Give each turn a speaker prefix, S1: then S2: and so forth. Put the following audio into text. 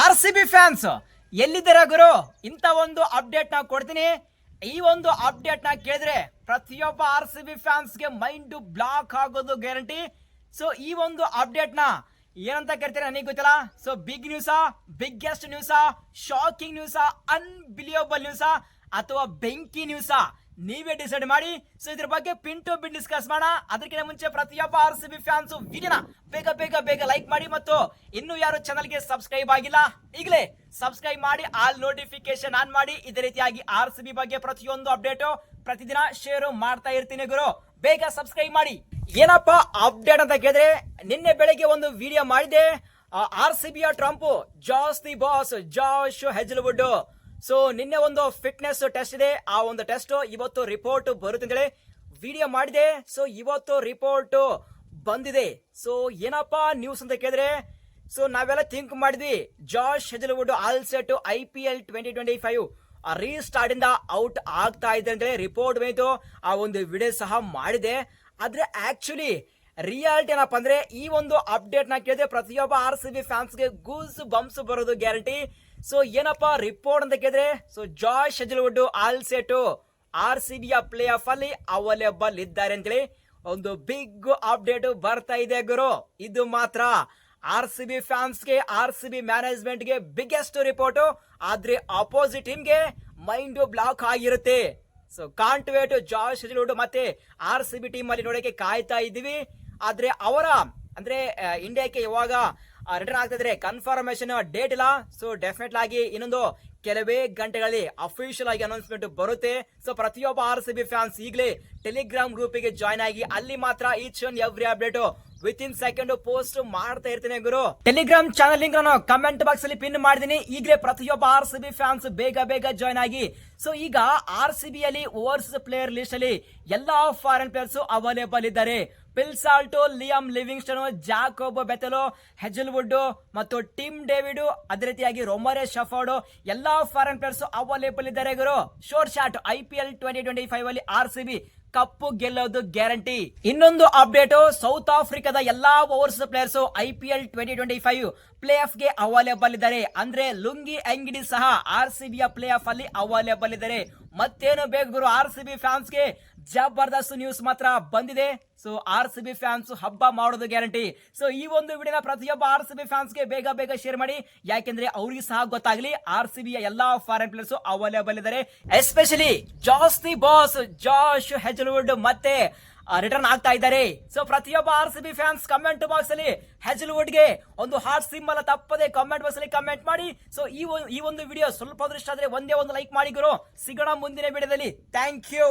S1: R C B fans, ಎಲ್ಲಿದ್ದೀರಾ ಗುರು? ಇಂಥ ಒಂದು ಅಪ್ಡೇಟ್ನ ಕೊಡ್ತೀನಿ. ಈ ಒಂದು ಅಪ್ಡೇಟ್ನ ಕೇಳಿದ್ರೆ ಪ್ರತಿಯೊಬ್ಬ ಆರ್ ಸಿ ಬಿ ಫ್ಯಾನ್ಸ್ಗೆ ಮೈಂಡ್ ಬ್ಲಾಕ್ ಆಗೋದು ಗ್ಯಾರಂಟಿ ಸೊ ಈ ಒಂದು ಅಪ್ಡೇಟ್ನ ಏನಂತ ಕರಿತೀರಾ ನನಗೆ ಗೊತ್ತಿಲ್ಲ. ಸೊ ಬಿಗ್ ನ್ಯೂಸಾ ಬಿಗ್ಗೆಸ್ಟ್ ನ್ಯೂಸಾ ಶಾಕಿಂಗ್ ನ್ಯೂಸಾ ಅನ್ಬಿಲಿಯಬಲ್ ನ್ಯೂಸಾ ಅಥವಾ ಬೆಂಕಿ ನ್ಯೂಸಾ ನೀವೇ ಡಿಸೈಡ್ ಮಾಡಿ. ಸೊ ಇದ್ರ ಬಗ್ಗೆ ಪಿನ್ ಟು ಪಿನ್ ಡಿಸ್ಕಸ್ ಮಾಡೋಣ. ಅದಕ್ಕಿಂತ ಮುಂಚೆ ಪ್ರತಿಯೊಬ್ಬ ಆರ್ ಸಿ ಬಿ ಫ್ಯಾನ್ಸ್ ವಿಡಿಯೋನ ಬೇಗ ಬೇಗ ಬೇಗ ಲೈಕ್ ಮಾಡಿ ಮತ್ತು ಇನ್ನು ಯಾರು ಚಾನಲ್ಗೆ ಸಬ್ಸ್ಕ್ರೈಬ್ ಆಗಿಲ್ಲ, ಈಗಲೇ ಸಬ್ಸ್ಕ್ರೈಬ್ ಮಾಡಿ ಆಲ್ ನೋಟಿಫಿಕೇಶನ್ ಆನ್ ಮಾಡಿ. ಇದೇ ರೀತಿಯಾಗಿ ಆರ್ ಸಿ ಬಿ ಬಗ್ಗೆ ಪ್ರತಿಯೊಂದು ಅಪ್ಡೇಟು ಪ್ರತಿದಿನ ಶೇರ್ ಮಾಡ್ತಾ ಇರ್ತೀನಿ ಗುರು. ಬೇಗ ಸಬ್ಸ್ಕ್ರೈಬ್ ಮಾಡಿ. ಏನಪ್ಪ ಅಪ್ಡೇಟ್ ಅಂತ ಕೇಳಿದ್ರೆ, ನಿನ್ನೆ ಬೆಳಗ್ಗೆ ಒಂದು ವಿಡಿಯೋ ಮಾಡಿದೆ. R C ಬಿಯ trump Josh the boss Josh Hazlewood so ನಿನ್ನೆ ಒಂದು ಫಿಟ್ನೆಸ್ ಟೆಸ್ಟ್ ಇದೆ. ಆ ಒಂದು ಟೆಸ್ಟ್ ಇವತ್ತು ರಿಪೋರ್ಟ್ ಬರುತ್ತೆ ಅಂತೇಳಿ ವಿಡಿಯೋ ಮಾಡಿದೆ. ಸೊ ಇವತ್ತು ರಿಪೋರ್ಟ್ ಬಂದಿದೆ. ಸೊ ಏನಪ್ಪಾ ನ್ಯೂಸ್ ಅಂತ ಕೇಳಿದ್ರೆ ಸೊ ನಾವೆಲ್ಲ ಥಿಂಕ್ ಮಾಡಿದ್ವಿ. Josh Hazlewood all set I P L twenty twenty five restart ಇಂದ ಔಟ್ ಆಗ್ತಾ ಇದೆ ಅಂತೇಳಿ ರಿಪೋರ್ಟ್ ಬಂತು ಆ ಒಂದು ವಿಡಿಯೋ ಸಹ ಮಾಡಿದೆ. ಆದ್ರೆ ಆಕ್ಚುಲಿ ರಿಯಾಲಿಟಿ ಏನಪ್ಪ ಅಂದ್ರೆ ಈ ಒಂದು ಅಪ್ಡೇಟ್ನ ಕೇಳಿದ್ರೆ ಪ್ರತಿಯೊಬ್ಬ ಆರ್ ಸಿ ಬಿ ಫ್ಯಾನ್ಸ್ಗೆ ಗೂಸ್ ಬಂಪ್ಸ್ ಬರೋದು ಗ್ಯಾರಂಟಿ ಸೊ ಏನಪ್ಪ ರಿಪೋರ್ಟ್ ಅಂತ ಕೇಳಿದ್ರೆ so Josh Hazlewood all set R C ಬಿಯ play of ಅಲ್ಲಿ ಅವೈಲೇಬಲ್ ಇದ್ದಾರೆ ಅಂತೇಳಿ ಒಂದು ಬಿಗ್ ಅಪ್ಡೇಟ್ ಬರ್ತಾ ಇದೆ ಗುರು. ಇದು ಮಾತ್ರ ಆರ್ ಸಿ ಬಿ ಫ್ಯಾನ್ಸ್ಗೆ ಆರ್ ಸಿ ಬಿ ಮ್ಯಾನೇಜ್ಮೆಂಟ್ಗೆ ಬಿಗ್ಗೆಸ್ಟ್ ರಿಪೋರ್ಟ್ ಆದ್ರೆ ಅಪೋಸಿಟ್ ಟೀಮ್ಗೆ ಮೈಂಡ್ ಬ್ಲಾಕ್ ಆಗಿರುತ್ತೆ. So can't wait Josh Hazlewood ಮತ್ತೆ ಆರ್ ಸಿ ಬಿ ಟೀಮ್ ಅಲ್ಲಿ ನೋಡಕ್ಕೆ ಕಾಯ್ತಾ ಇದ್ದೀವಿ ಆದ್ರೆ ಅವರ ಅಂದ್ರೆ ಇಂಡಿಯಾಕ್ಕೆ ಯಾವಾಗ ರಿಟರ್ನ್ ಆಗ್ತಿದ್ರೆ ಕನ್ಫರ್ಮೇಶನ್ ಡೇಟ್ ಇಲ್ಲ. ಸೊ ಡೆಫಿನೆಟ್ ಆಗಿ ಇನ್ನೊಂದು ಕೆಲವೇ ಗಂಟೆಗಳಲ್ಲಿ ಅಫಿಷಿಯಲ್ ಆಗಿ ಅನೌನ್ಸ್ಮೆಂಟ್ ಬರುತ್ತೆ. ಸೊ ಪ್ರತಿಯೊಬ್ಬ ಆರ್ ಸಿ ಬಿ ಫ್ಯಾನ್ಸ್ ಈಗಲೇ ಟೆಲಿಗ್ರಾಮ್ ಗ್ರೂಪಿಗೆ ಜಾಯ್ನ್ ಆಗಿ ಅಲ್ಲಿ ಮಾತ್ರ each and every update within second post ಮಾಡ್ತಾ ಇರ್ತೇನೆ ಗುರು. ಟೆಲಿಗ್ರಾಮ್ ಚಾನಲ್ ಲಿಂಕ್ ನಾನು ಕಮೆಂಟ್ ಬಾಕ್ಸ್ ಅಲ್ಲಿ ಪಿನ್ ಮಾಡಿದೀನಿ ಈಗಲೇ ಪ್ರತಿಯೊಬ್ಬ ಆರ್ ಸಿ ಬಿ ಫ್ಯಾನ್ಸ್ ಬೇಗ ಬೇಗ ಜಾಯ್ನ್ ಆಗಿ. ಸೊ ಈಗ ಆರ್ ಸಿ ಬಿ ಅಲ್ಲಿ ಓವರ್ಸ್ ಪ್ಲೇಯರ್ ಲಿಸ್ಟ್ ಅಲ್ಲಿ ಎಲ್ಲಾ ಫಾರಿನ್ ಪ್ಲೇಯರ್ಸ್ ಅವೈಲೇಬಲ್ ಇದ್ದಾರೆ. Phil Salt Liam Livingstone Jacob Bethell Hazlewood ಮತ್ತು ಟಿಮ್ ಡೇವಿಡ್ ಅದೇ ರೀತಿಯಾಗಿ ರೊಮರೆ ಶಫರ್ಡ್ ಎಲ್ಲಾ ಫಾರಿನ್ ಪ್ಲೇಯರ್ಸ್ ಅವೈಲೇಬಲ್ ಇದ್ದಾರೆ ಗುರು. Sure shot I P L twenty twenty five ಅಲ್ಲಿ ಆರ್ ಸಿ ಬಿ ಕಪ್ಪು ಗೆಲ್ಲೋದು ಗ್ಯಾರಂಟಿ ಇನ್ನೊಂದು ಅಪ್ಡೇಟ್ ಸೌತ್ ಆಫ್ರಿಕಾದ ಎಲ್ಲಾ overseas players I P L twenty twenty five play ಆಫ್ಗೆ ಅವೈಲೇಬಲ್ ಇದ್ದಾರೆ. ಅಂದ್ರೆ ಲುಂಗಿ, ಅಂಗಡಿ ಸಹ R C B play off ಅಲ್ಲಿ ಅವೈಲೇಬಲ್ ಇದ್ದಾರೆ. ಮತ್ತೇನು ಬೇಕು ಗುರು ಆರ್ ಸಿ ಬಿ ಫ್ಯಾನ್ಸ್ಗೆ? ಜಬರ್ದಸ್ತ್ ನ್ಯೂಸ್ ಮಾತ್ರ ಬಂದಿದೆ. So R C B fans ಹಬ್ಬ ಮಾಡೋದು ಗ್ಯಾರಂಟಿ ಸೊ ಈ ಒಂದು ವಿಡಿಯೋನ ಪ್ರತಿಯೊಬ್ಬ ಆರ್ ಸಿ ಬಿ ಫ್ಯಾನ್ಸ್ಗೆ ಬೇಗ ಬೇಗ ಶೇರ್ ಮಾಡಿ. ಯಾಕೆಂದ್ರೆ ಅವ್ರಿಗೆ ಸಹ ಗೊತ್ತಾಗ್ಲಿ ಆರ್ ಸಿ ಬಿಯ ಎಲ್ಲಾ ಫಾರಿನ್ ಪ್ಲೇಯರ್ಸ್ ಅವೈಲೇಬಲ್ ಇದ್ದಾರೆ ಎಸ್ಪೆಷಲಿ ಜಾಸ್ತಿ ಬಾಸ್ ಜಾಶ್ ಹೆಜಲ್ವುಡ್ ಮತ್ತೆ ರಿಟರ್ನ್ ಆಗ್ತಾ ಇದ್ದಾರೆ. ಸೊ ಪ್ರತಿಯೊಬ್ಬ R C B fans comment box ಅಲ್ಲಿ ಹೆಜಲ್ವುಡ್ಗೆ ಒಂದು ಹಾರ್ಟ್ ಸಿಂಬಲ್ ತಪ್ಪದೆ ಕಮೆಂಟ್ ಬಾಕ್ಸ್ ಅಲ್ಲಿ ಕಮೆಂಟ್ ಮಾಡಿ. ಸೊ ಈ ಒಂದು ವಿಡಿಯೋ ಸ್ವಲ್ಪ ಇಷ್ಟ ಆದ್ರೆ ಒಂದೇ ಒಂದು ಲೈಕ್ ಮಾಡಿ ಗುರು. ಸಿಗೋಣ ಮುಂದಿನ ವಿಡಿಯೋದಲ್ಲಿ ಥ್ಯಾಂಕ್ ಯು